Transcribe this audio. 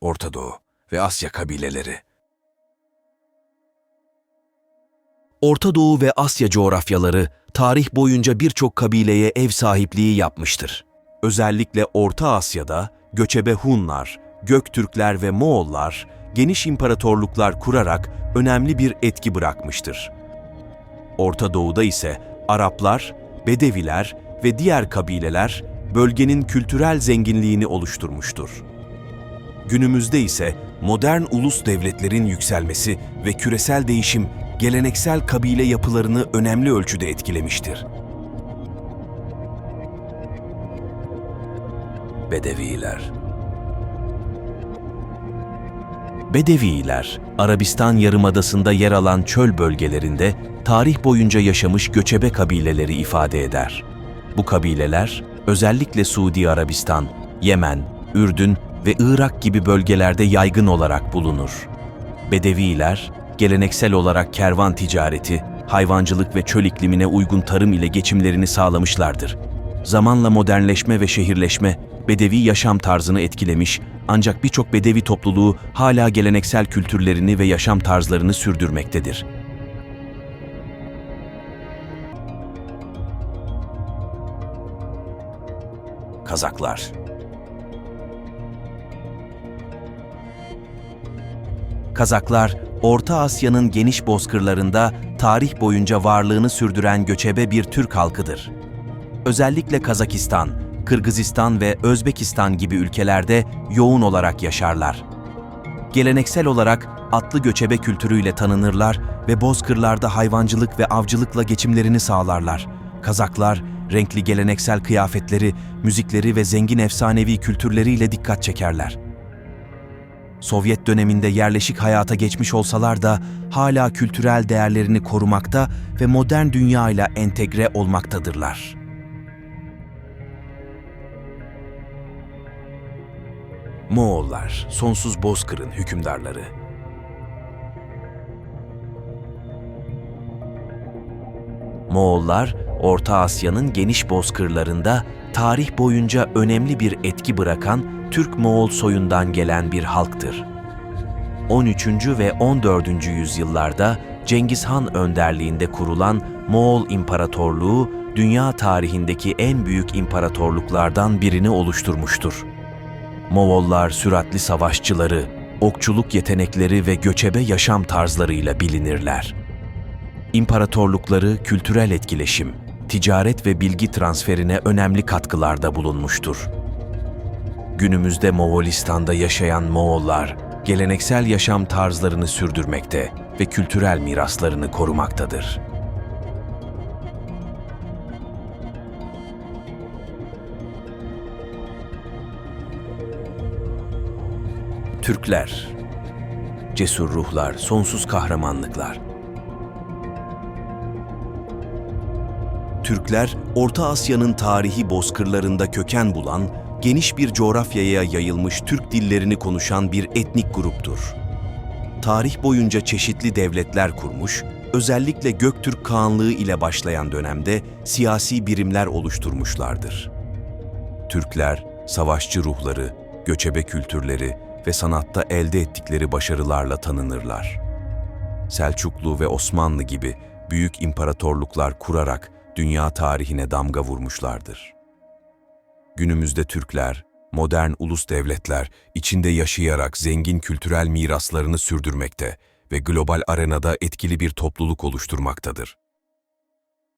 Orta Doğu ve Asya kabileleri. Orta Doğu ve Asya coğrafyaları tarih boyunca birçok kabileye ev sahipliği yapmıştır. Özellikle Orta Asya'da göçebe Hunlar, Göktürkler ve Moğollar geniş imparatorluklar kurarak önemli bir etki bırakmıştır. Orta Doğu'da ise Araplar, Bedeviler ve diğer kabileler bölgenin kültürel zenginliğini oluşturmuştur. Günümüzde ise modern ulus devletlerin yükselmesi ve küresel değişim geleneksel kabile yapılarını önemli ölçüde etkilemiştir. Bedeviler Bedeviler, Arabistan Yarımadası'nda yer alan çöl bölgelerinde tarih boyunca yaşamış göçebe kabileleri ifade eder. Bu kabileler özellikle Suudi Arabistan, Yemen, Ürdün ve Irak gibi bölgelerde yaygın olarak bulunur. Bedeviler, geleneksel olarak kervan ticareti, hayvancılık ve çöl iklimine uygun tarım ile geçimlerini sağlamışlardır. Zamanla modernleşme ve şehirleşme, Bedevi yaşam tarzını etkilemiş ancak birçok Bedevi topluluğu hala geleneksel kültürlerini ve yaşam tarzlarını sürdürmektedir. Kazaklar Kazaklar, Orta Asya'nın geniş bozkırlarında tarih boyunca varlığını sürdüren göçebe bir Türk halkıdır. Özellikle Kazakistan, Kırgızistan ve Özbekistan gibi ülkelerde yoğun olarak yaşarlar. Geleneksel olarak atlı göçebe kültürüyle tanınırlar ve bozkırlarda hayvancılık ve avcılıkla geçimlerini sağlarlar. Kazaklar, renkli geleneksel kıyafetleri, müzikleri ve zengin efsanevi kültürleriyle dikkat çekerler. Sovyet döneminde yerleşik hayata geçmiş olsalar da hala kültürel değerlerini korumakta ve modern dünyayla entegre olmaktadırlar. Moğollar, sonsuz bozkırın hükümdarları. Moğollar, Orta Asya'nın geniş bozkırlarında tarih boyunca önemli bir etki bırakan Türk-Moğol soyundan gelen bir halktır. 13. ve 14. yüzyıllarda Cengiz Han önderliğinde kurulan Moğol İmparatorluğu, dünya tarihindeki en büyük imparatorluklardan birini oluşturmuştur. Moğollar süratli savaşçıları, okçuluk yetenekleri ve göçebe yaşam tarzlarıyla bilinirler. İmparatorlukları kültürel etkileşim, ticaret ve bilgi transferine önemli katkılarda bulunmuştur. Günümüzde Moğolistan'da yaşayan Moğollar, geleneksel yaşam tarzlarını sürdürmekte ve kültürel miraslarını korumaktadır. Türkler Cesur ruhlar, sonsuz kahramanlıklar. Türkler, Orta Asya'nın tarihi bozkırlarında köken bulan, geniş bir coğrafyaya yayılmış Türk dillerini konuşan bir etnik gruptur. Tarih boyunca çeşitli devletler kurmuş, özellikle Göktürk Kağanlığı ile başlayan dönemde siyasi birimler oluşturmuşlardır. Türkler, savaşçı ruhları, göçebe kültürleri ve sanatta elde ettikleri başarılarla tanınırlar. Selçuklu ve Osmanlı gibi büyük imparatorluklar kurarak dünya tarihine damga vurmuşlardır. Günümüzde Türkler, modern ulus devletler içinde yaşayarak zengin kültürel miraslarını sürdürmekte ve global arenada etkili bir topluluk oluşturmaktadır.